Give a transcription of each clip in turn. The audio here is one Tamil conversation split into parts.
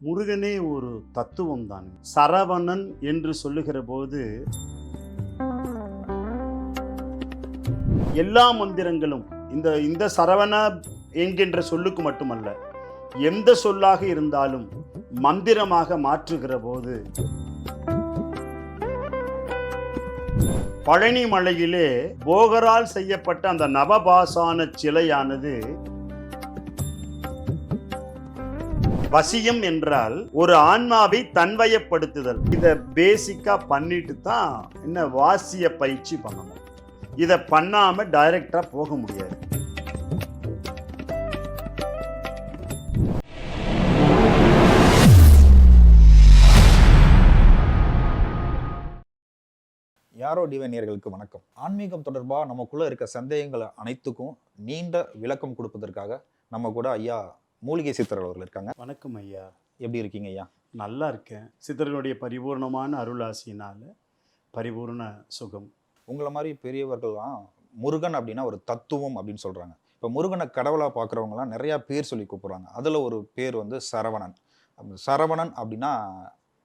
முருகனே ஒரு தத்துவம் தான் சரவணன் என்று சொல்லுகிற போது எல்லா மந்திரங்களும் இந்த இந்த சரவண என்கின்ற சொல்லுக்கு மட்டுமல்ல எந்த சொல்லாக இருந்தாலும் மந்திரமாக மாற்றுகிற போது பழனி மலையிலே போகரால் செய்யப்பட்ட அந்த நவபாசான சிலையானது வசியம் என்றால் ஒரு ஆன்மாவை தன்வயப்படுத்துதல். இதை பேசிக்காக பண்ணிட்டு தான் என்ன வாசிய பயிற்சி பண்ணணும். இதை பண்ணாமல் டைரக்டாக போக முடியாது. யாரோ டிவைனியர்களுக்கு வணக்கம். ஆன்மீகம் தொடர்பாக நமக்குள்ளே இருக்க சந்தேகங்களை அனைத்துக்கும் நீண்ட விளக்கம் கொடுப்பதற்காக நம்ம கூட ஐயா மூலிகை சித்தர் அவர்கள் இருக்காங்க. வணக்கம் ஐயா. எப்படி இருக்கீங்க ஐயா? நல்லா இருக்கேன். சித்தர்களுடைய பரிபூர்ணமான அருளாசினால பரிபூர்ண சுகம். உங்களை மாதிரி பெரியவர்கள்லாம் முருகன் அப்படின்னா ஒரு தத்துவம் அப்படின்னு சொல்றாங்க. இப்போ முருகனை கடவுளாக பார்க்குறவங்கலாம் நிறைய பேர் சொல்லி கூப்பிடுறாங்க. அதில் ஒரு பேர் வந்து சரவணன். சரவணன் அப்படின்னா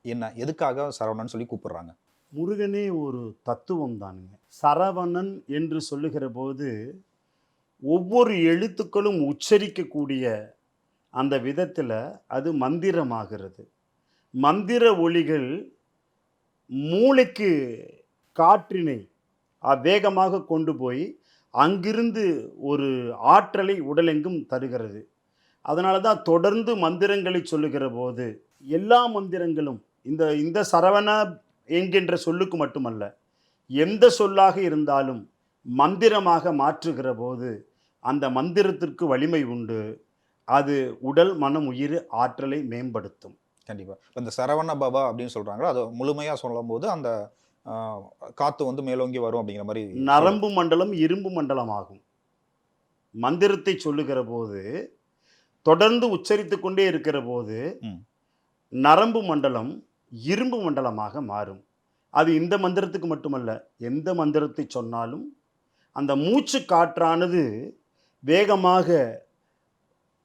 என்ன? எதுக்காக சரவணன் சொல்லி கூப்பிடுறாங்க? முருகனே ஒரு தத்துவம் தானுங்க. சரவணன் என்று சொல்லுகிற போது ஒவ்வொரு எழுத்துக்களும் உச்சரிக்கக்கூடிய அந்த விதத்தில் அது மந்திரமாகிறது. மந்திர ஒளிகள் மூளைக்கு காற்றினை வேகமாக கொண்டு போய் அங்கிருந்து ஒரு ஆற்றலை உடலெங்கும் தருகிறது. அதனால தான் தொடர்ந்து மந்திரங்களை சொல்லுகிற போது எல்லா மந்திரங்களும் இந்த இந்த சரவண என்கின்ற சொல்லுக்கு மட்டுமல்ல எந்த சொல்லாக இருந்தாலும் மந்திரமாக மாற்றுகிற போது அந்த மந்திரத்திற்கு வலிமை உண்டு. அது உடல் மனம் உயிர் ஆற்றலை மேம்படுத்தும். கண்டிப்பாக இந்த சரவண பவா அப்படின்னு சொல்கிறாங்களோ அதை முழுமையாக சொல்லும்போது அந்த ஆஹ், காத்து வந்து மேலோங்கி வரும் அப்படிங்கிற மாதிரி நரம்பு மண்டலம் இரும்பு மண்டலம் ஆகும் மந்திரத்தை சொல்லுகிற போது தொடர்ந்து உச்சரித்து கொண்டே இருக்கிற போது. நரம்பு மண்டலம் இரும்பு மண்டலமாக மாறும். அது இந்த மந்திரத்துக்கு மட்டுமல்ல எந்த மந்திரத்தை சொன்னாலும் அந்த மூச்சு காற்றானது வேகமாக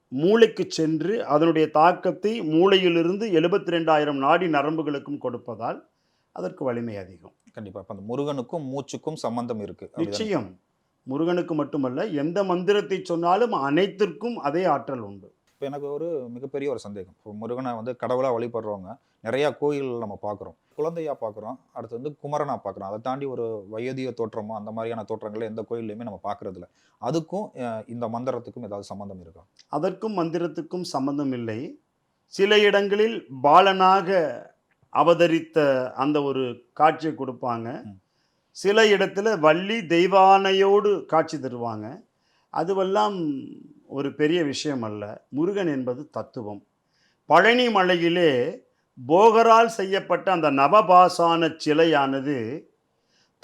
மூளைக்கு சென்று அதனுடைய தாக்கத்தை மூளையிலிருந்து எழுபத்தி ரெண்டாயிரம் நாடி நரம்புகளுக்கும் கொடுப்பதால் அதற்கு வலிமை அதிகம். கண்டிப்பாக இப்போ அந்த முருகனுக்கும் மூச்சுக்கும் சம்பந்தம் இருக்கு. அப்படிதானே? நிச்சயம். முருகனுக்கு மட்டுமல்ல எந்த மந்திரத்தை சொன்னாலும் அனைத்திற்கும் அதே ஆற்றல் உண்டு. இப்போ எனக்கு ஒரு மிகப்பெரிய ஒரு சந்தேகம். இப்போ முருகனை வந்து கடவுளாக வழிபடுறவங்க நிறையா கோயில் நம்ம பார்க்குறோம். குழந்தையா பார்க்குறோம். அடுத்து வந்து குமரனா பார்க்குறோம். அதை தாண்டி ஒரு வயோதிக தோற்றமோ அந்த மாதிரியான தோற்றங்களை எந்த கோயில்லையுமே நம்ம பார்க்கறது இல்ல அதுக்கும் இந்த மந்திரத்துக்கும் ஏதாவது சம்பந்தம் இருக்கா? அதற்கும் மந்திரத்துக்கும் சம்பந்தம் இல்லை. சில இடங்களில் பாலனாக அவதரித்த அந்த ஒரு காட்சியை கொடுப்பாங்க. சில இடத்துல வள்ளி தெய்வானையோடு காட்சி தருவாங்க. அதுவெல்லாம் ஒரு பெரிய விஷயம் அல்ல. முருகன் என்பது தத்துவம். பழனி மலையிலே போகரால் செய்யப்பட்ட அந்த நவபாசான சிலையானது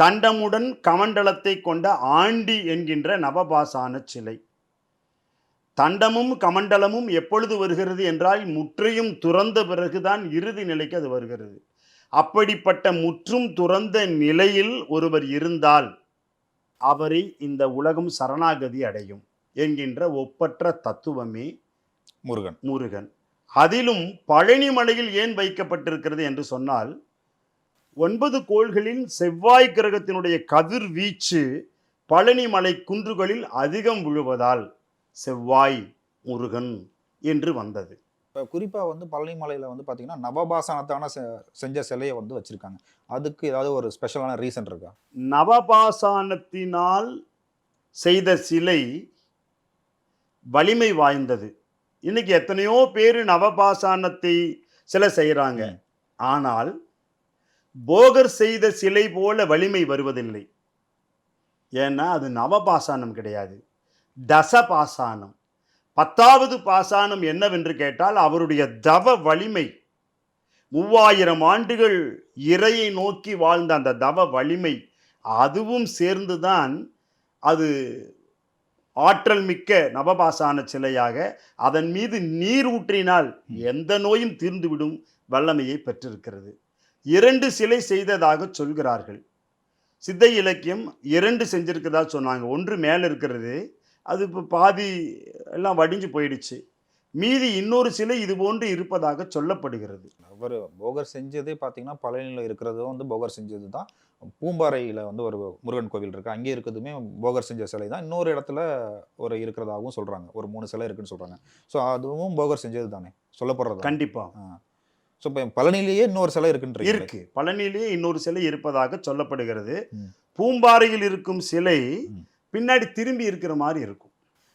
தண்டமுடன் கமண்டலத்தை கொண்ட ஆண்டி என்கின்ற நவபாசான சிலை. தண்டமும் கமண்டலமும் எப்பொழுது வருகிறது என்றால் முற்றையும் துறந்த பிறகுதான் இறுதி நிலைக்கு அது வருகிறது. அப்படிப்பட்ட முற்றும் துறந்த நிலையில் ஒருவர் இருந்தால் அவரை இந்த உலகம் சரணாகதி அடையும். என்கின்ற ஒப்பற்ற தத்துவமே முருகன். முருகன். அதிலும் பழனி மலையில் ஏன் வைக்கப்பட்டிருக்கிறது என்று சொன்னால் ஒன்பது கோள்களில் செவ்வாய் கிரகத்தினுடைய கதிர்வீச்சு பழனி மலை குன்றுகளில் அதிகம் விழுவதால் செவ்வாய் முருகன் என்று வந்தது. இப்போ குறிப்பாக வந்து பழனி மலையில் வந்து பார்த்தீங்கன்னா நவபாசனத்தான செ- செஞ்ச சிலையை வந்து வச்சுருக்காங்க. அதுக்கு ஏதாவது ஒரு ஸ்பெஷலான ரீசன் இருக்கா? நவபாசானத்தினால் செய்த சிலை வலிமை வாய்ந்தது. இன்னைக்கு எத்தனையோ பேர் நவபாசானத்தை சிலை செய்கிறாங்க. ஆனால் போகர் செய்த சிலை போல வலிமை வருவதில்லை. ஏன்னா அது நவபாசானம் கிடையாது. தசபாசானம் பத்தாவது பாசானம் என்னவென்று கேட்டால் அவருடைய தவ வலிமை. மூவாயிரம் ஆண்டுகள் இறையை நோக்கி வாழ்ந்த அந்த தவ வலிமை அதுவும் சேர்ந்துதான் அது ஆற்றல் மிக்க நவபாசான சிலையாக அதன் மீது நீர் ஊற்றினால் எந்த நோயும் தீர்ந்துவிடும் வல்லமையை பெற்றிருக்கிறது. இரண்டு சிலை செய்ததாக சொல்கிறார்கள். சித்த இலக்கியம் இரண்டு செஞ்சிருக்கிறதா சொன்னாங்க. ஒன்று மேலே இருக்கிறது அது இப்போ பாதி எல்லாம் வடிஞ்சு போயிடுச்சு. மீதி இன்னொரு சிலை இது போன்று இருப்பதாக சொல்லப்படுகிறது. அவர் போகர் செஞ்சதே பார்த்தீங்கன்னா பழனியில் இருக்கிறதும் வந்து போகர் செஞ்சது தான் பூம்பாறையில் வந்து ஒரு முருகன் கோவில் இருக்கு. அங்கே இருக்கிறதுமே போகர் செஞ்ச சிலை தான். இன்னொரு இடத்துல ஒரு இருக்கிறதாகவும் சொல்றாங்க. ஒரு மூணு சிலை இருக்குன்னு சொல்றாங்க. ஸோ அதுவும் போகர் செஞ்சது தானே சொல்லப்படுறது? கண்டிப்பா. ஸோ இப்போ பழனிலேயே இன்னொரு சிலை இருக்குன்றீங்க இருக்கு. பழனியிலேயே இன்னொரு சிலை இருப்பதாக சொல்லப்படுகிறது. பூம்பாறையில் இருக்கும் சிலை. பின்னாடி திரும்பி இருக்கிற மாதிரி இருக்கும்.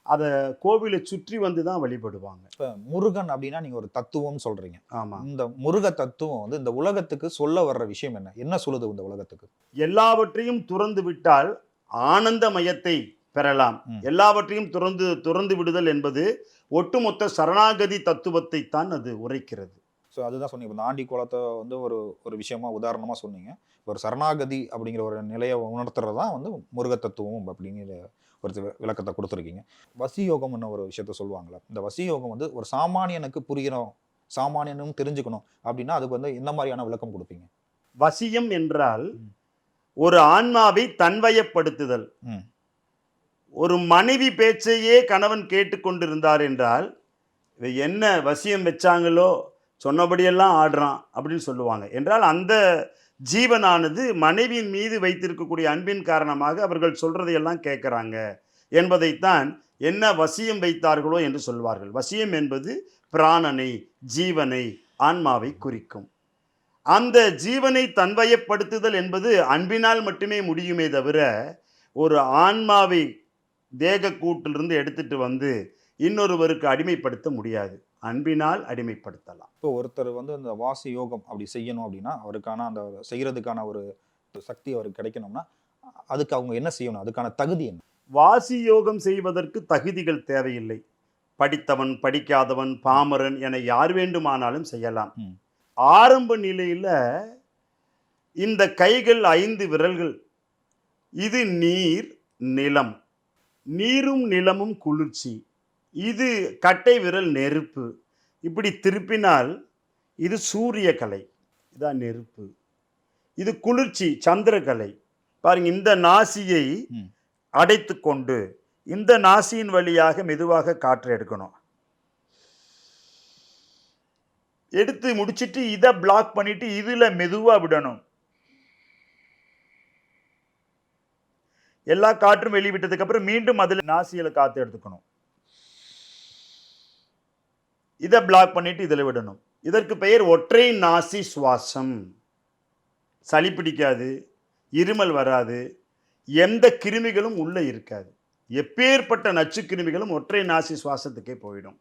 அதை கோவிலை சுற்றி வந்து தான் வழிபடுவாங்க. இப்போ முருகன் அப்படின்னா நீங்க ஒரு தத்துவம் சொல்றீங்க. ஆமா. இந்த முருக தத்துவம் வந்து இந்த உலகத்துக்கு சொல்ல வர்ற விஷயம் என்ன? என்ன சொல்லுது இந்த உலகத்துக்கு? எல்லாவற்றையும் துறந்து விட்டால் ஆனந்தமயத்தை பெறலாம். ம். எல்லாவற்றையும் துறந்து துறந்து விடுதல் என்பது ஒட்டுமொத்த சரணாகதி தத்துவத்தை தான் அது உரைக்கிறது. ஸோ அதுதான் சொன்னீங்க இப்போ ஆண்டி குளத்தை வந்து ஒரு ஒரு விஷயமா உதாரணமா சொன்னீங்க. ஒரு சரணாகதி அப்படிங்கிற ஒரு நிலையை உணர்த்துறது தான் வந்து முருக தத்துவம் அப்படிங்கிற ஒரு விளக்கத்தை கொடுத்துருக்கீங்க. வசி யோகம்னு ஒரு விஷயத்த சொல்லுவாங்கல்ல. இந்த வசி யோகம் வந்து ஒரு சாமானியனுக்கு புரியணும் சாமானியனும் தெரிஞ்சுக்கணும் அப்படின்னா அதுக்கு வந்து என்ன மாதிரியான விளக்கம் கொடுப்பீங்க? வசியம் என்றால். ஒரு ஆன்மாவை தன்வயப்படுத்துதல். ஒரு மனைவி பேச்சையே கணவன் கேட்டுக்கொண்டிருந்தார் என்றால் என்ன வசியம் வச்சாங்களோ சொன்னபடியெல்லாம் ஆடுறான் அப்படின்னு சொல்லுவாங்க. என்றால் அந்த ஜீவனானது மனைவியின் மீது வைத்திருக்கக்கூடிய அன்பின் காரணமாக அவர்கள் சொல்கிறதையெல்லாம் கேட்குறாங்க. என்பதைத்தான் என்ன வசியம் வைத்தார்களோ என்று சொல்வார்கள். வசியம் என்பது பிராணனை ஜீவனை ஆன்மாவை குறிக்கும். அந்த ஜீவனை தன்வயப்படுத்துதல் என்பது அன்பினால் மட்டுமே முடியுமே தவிர ஒரு ஆன்மாவை தேக கூட்டிலிருந்து எடுத்துட்டு வந்து இன்னொருவருக்கு அடிமைப்படுத்த முடியாது. அன்பினால் அடிமைப்படுத்தலாம். இப்போ ஒருத்தர் வந்து அந்த வாசி யோகம் அப்படி செய்யணும் அப்படின்னா அவருக்கான அந்த செய்யறதுக்கான ஒரு சக்தி அவருக்கு கிடைக்கணும்னா அதுக்கு அவங்க என்ன செய்யணும்? அதுக்கான தகுதி என்ன? வாசி யோகம் செய்வதற்கு தகுதிகள் தேவையில்லை. படித்தவன் படிக்காதவன் பாமரன் என யார் வேண்டுமானாலும் செய்யலாம். ஆரம்ப நிலையில இந்த கைகள் ஐந்து விரல்கள். இது நீர் நிலம். நீரும் நிலமும் குளிர்ச்சி. இது கட்டை விரல் நெருப்பு. இப்படி திருப்பினால் இது சூரிய கலை. இதான் நெருப்பு. இது குளிர்ச்சி சந்திரகலை. பாருங்க இந்த நாசியை. அடைத்து கொண்டு இந்த நாசியின் வழியாக மெதுவாக காற்று எடுக்கணும். எடுத்து முடிச்சிட்டு இதை பிளாக் பண்ணிட்டு இதுல மெதுவா விடணும். எல்லா காற்றும் வெளியே விட்டதுக்கு அப்புறம் மீண்டும் அதுல நாசியில காத்து எடுத்துக்கணும். இதை பிளாக் பண்ணிட்டு இதில் விடணும். இதற்கு பெயர் ஒற்றை நாசி சுவாசம். சளி பிடிக்காது இருமல் வராது எந்த கிருமிகளும் உள்ளே இருக்காது. எப்பேற்பட்ட நச்சு கிருமிகளும் ஒற்றை நாசி சுவாசத்துக்கே போயிடும்.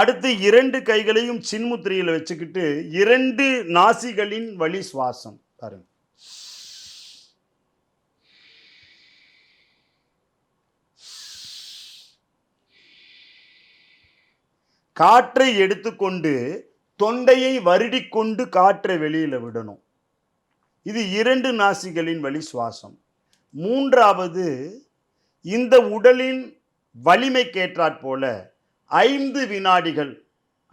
அடுத்து இரண்டு கைகளையும் சின்முத்திரையில் வச்சுக்கிட்டு இரண்டு நாசிகளின் வழி சுவாசம் பாருங்கள் காற்றை எடுத்துக்கொண்டு தொண்டையை வருடிக்கொண்டு காற்றை வெளியில் விடணும். இது இரண்டு நாசிகளின் வழி சுவாசம். மூன்றாவது இந்த உடலின் வலிமைக்கேற்றாற் போல ஐந்து வினாடிகள்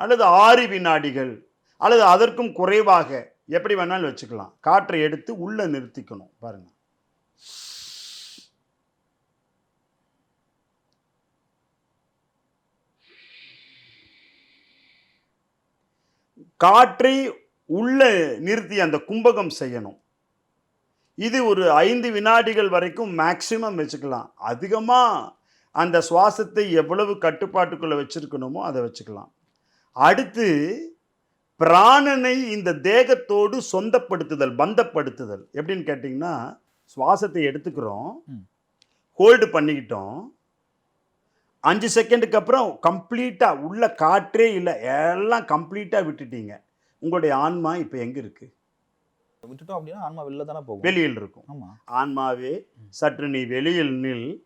அல்லது ஆறு வினாடிகள் அல்லது அதற்கும் குறைவாக எப்படி வேணாலும் வச்சுக்கலாம். காற்றை எடுத்து உள்ளே நிறுத்திக்கணும் பாருங்கள் காற்றை உள்ள நிறுத்தி அந்த கும்பகம் செய்யணும். இது ஒரு ஐந்து வினாடிகள் வரைக்கும் மேக்சிமம் வச்சுக்கலாம். அதிகமாக அந்த சுவாசத்தை எவ்வளவு கட்டுப்பாட்டுக்குள்ளே வச்சிருக்கணுமோ அதை வச்சுக்கலாம். அடுத்து பிராணனை இந்த தேகத்தோடு சொந்தப்படுத்துதல் பந்தப்படுத்துதல். எப்படின்னு கேட்டிங்கன்னா சுவாசத்தை எடுத்துக்கிறோம். ஹோல்டு பண்ணிக்கிட்டோம். அஞ்சு செகண்டுக்கு அப்புறம் கம்ப்ளீட்டாக உள்ள காற்றே இல்லை. எல்லாம் கம்ப்ளீட்டாக விட்டுட்டீங்க. உங்களுடைய ஆன்மா இப்போ எங்கே இருக்கு? விட்டுட்டோம் அப்படின்னா ஆன்மா வெளில தானே போகும். வெளியில் இருக்கும். ஆமா. ஆன்மாவே சற்று நீ வெளியில் நில்.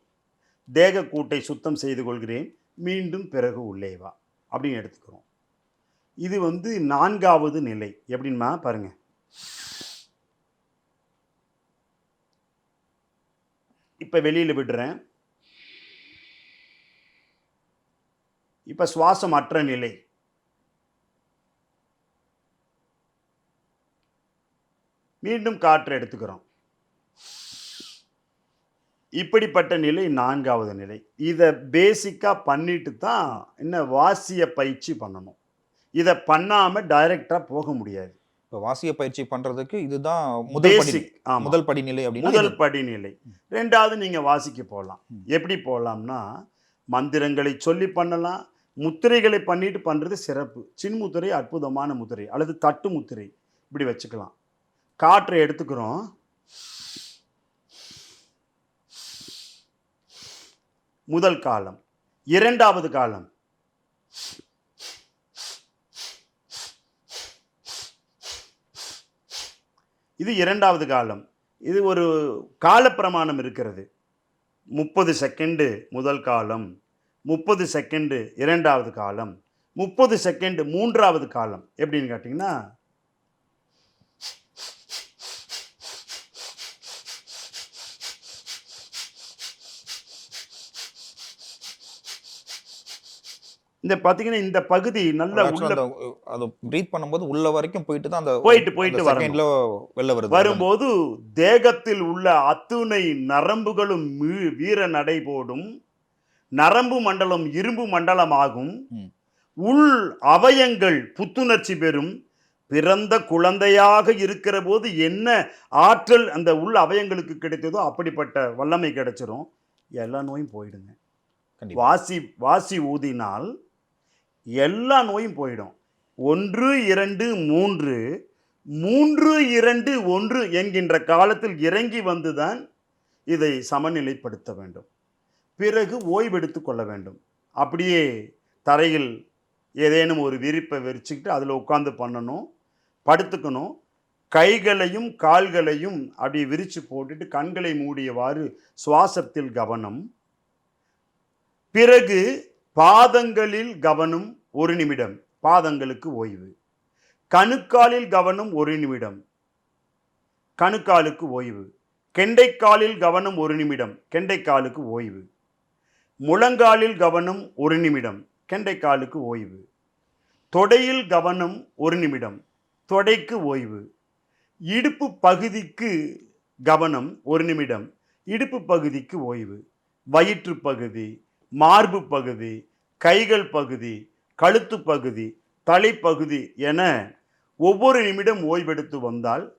தேக கூட்டை சுத்தம் செய்து கொள்கிறேன். மீண்டும் பிறகு உள்ளே வா. அப்படின்னு எடுத்துக்கிறோம். இது வந்து நான்காவது நிலை. எப்படின்னா பாருங்க. இப்ப வெளியில விடுறேன். இப்ப சுவாசம் அற்ற நிலை. மீண்டும் காற்று எடுத்துக்கிறோம். இப்படிப்பட்ட நிலை நான்காவது நிலை. இதை பேசிக்காக பண்ணிட்டு தான் இன்னும் வாசிய பயிற்சி பண்ணணும். இதை பண்ணாமல் டைரெக்டாக போக முடியாது. இப்போ வாசிய பயிற்சி பண்றதுக்கு இதுதான் முதல் பேசிக் முதல் படிநிலை அப்படின்னா முதல் படிநிலை. ரெண்டாவது நீங்கள் வாசிக்க போகலாம். எப்படி போகலாம்னா மந்திரங்களை சொல்லி பண்ணலாம். முத்திரைகளை பண்ணிட்டு பண்ணுறது சிறப்பு. சின்முத்திரை அற்புதமான முத்திரை. அல்லது தட்டு முத்திரை. இப்படி வச்சுக்கலாம். காற்றை எடுத்துக்கிறோம். முதல் காலம். இரண்டாவது காலம். இது இரண்டாவது காலம். இது ஒரு காலப்பிரமாணம் இருக்கிறது. முப்பது செகண்டு முதல் காலம். முப்பது செகண்டு இரண்டாவது காலம் முப்பது செகண்டு மூன்றாவது காலம் எப்படின்னு கேட்டிங்கன்னா இந்த பார்த்தீங்கன்னா இந்த பகுதி நல்ல அது பிரீத் பண்ணும்போது உள்ள வரைக்கும் போயிட்டு தான் அந்த போயிட்டு போயிட்டு வெளில வருது. வரும்போது தேகத்தில் உள்ள அத்துணை நரம்புகளும் வீர நடை போடும் நரம்பு மண்டலம் இரும்பு மண்டலமாகும். உள் அவயங்கள் புத்துணர்ச்சி பெறும். பிறந்த குழந்தையாக இருக்கிற போது என்ன ஆற்றல் அந்த உள் அவயங்களுக்கு கிடைத்ததோ அப்படிப்பட்ட வல்லமை கிடைச்சிரும். எல்லா நோயும் போயிடுங்க. வாசி வாசி ஊதினால் எல்லா நோயும் போயிடும். ஒன்று இரண்டு மூன்று. மூன்று இரண்டு ஒன்று என்கின்ற காலத்தில் இறங்கி வந்துதான் இதை சமநிலைப்படுத்த வேண்டும். பிறகு ஓய்வெடுத்து கொள்ள வேண்டும். அப்படியே தரையில் ஏதேனும் ஒரு விரிப்பை விரிச்சுக்கிட்டு அதில் உட்காந்து பண்ணணும் படுத்துக்கணும். கைகளையும் கால்களையும் அப்படியே விரித்து போட்டுட்டு கண்களை மூடியவாறு சுவாசத்தில் கவனம். பிறகு பாதங்களில் கவனம் ஒரு நிமிடம் பாதங்களுக்கு ஓய்வு. கணுக்காலில் கவனம் ஒரு நிமிடம் கணுக்காலுக்கு ஓய்வு. கெண்டைக்காலில் கவனம் ஒரு நிமிடம் கெண்டைக்காலுக்கு ஓய்வு. முழங்காலில் கவனம் ஒரு நிமிடம் கெண்டைக்காலுக்கு ஓய்வு. தொடையில் கவனம் ஒரு நிமிடம் தொடைக்கு ஓய்வு. இடுப்பு பகுதிக்கு கவனம் ஒரு நிமிடம் இடுப்பு பகுதிக்கு ஓய்வு. வயிற்று பகுதி மார்பு பகுதி கைகள் பகுதி கழுத்து பகுதி தலைப்பகுதி என ஒவ்வொரு நிமிடம் ஓய்வெடுத்து வந்தால்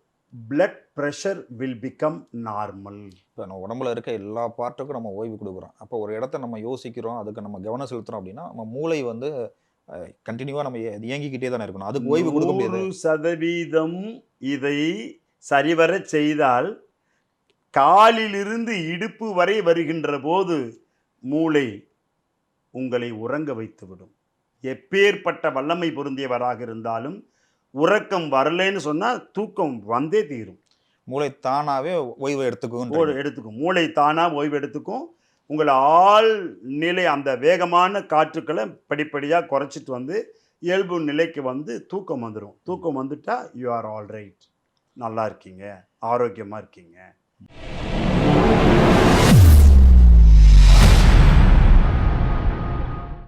blood pressure will become normal இப்போ நம்ம உடம்புல இருக்க எல்லா பார்ட்டுக்கும் நம்ம ஓய்வு கொடுக்குறோம். அப்போ ஒரு இடத்த நம்ம யோசிக்கிறோம் அதுக்கு நம்ம கவனம் செலுத்துறோம் அப்படின்னா நம்ம மூளை வந்து கண்டினியூவா நம்ம இய- இயங்கிக்கிட்டே தானே இருக்கணும். அதுக்கு ஓய்வு கொடுக்க முடியாது. சதவீதம் இதை சரிவர செய்தால் காலிலிருந்து இடுப்பு வரை வருகின்ற போது மூளை உங்களை உறங்க வைத்துவிடும். எப்பேற்பட்ட வல்லமை பொருந்தியவராக இருந்தாலும் உறக்கம் வரலைன்னு சொன்னால் தூக்கம் வந்தே தீரும். மூளை தானாவே ஓய்வு எடுத்துக்கும் எடுத்துக்கும். மூளை தானாக ஓய்வு எடுத்துக்கும். உங்களை ஆள் நிலை அந்த வேகமான காற்றுக்களை படிப்படியாக குறைச்சிட்டு வந்து இயல்பு நிலைக்கு வந்து தூக்கம் வந்துடும் தூக்கம் வந்துட்டா யூ ஆர் ஆல் ரைட் நல்லா இருக்கீங்க. ஆரோக்கியமாக இருக்கீங்க.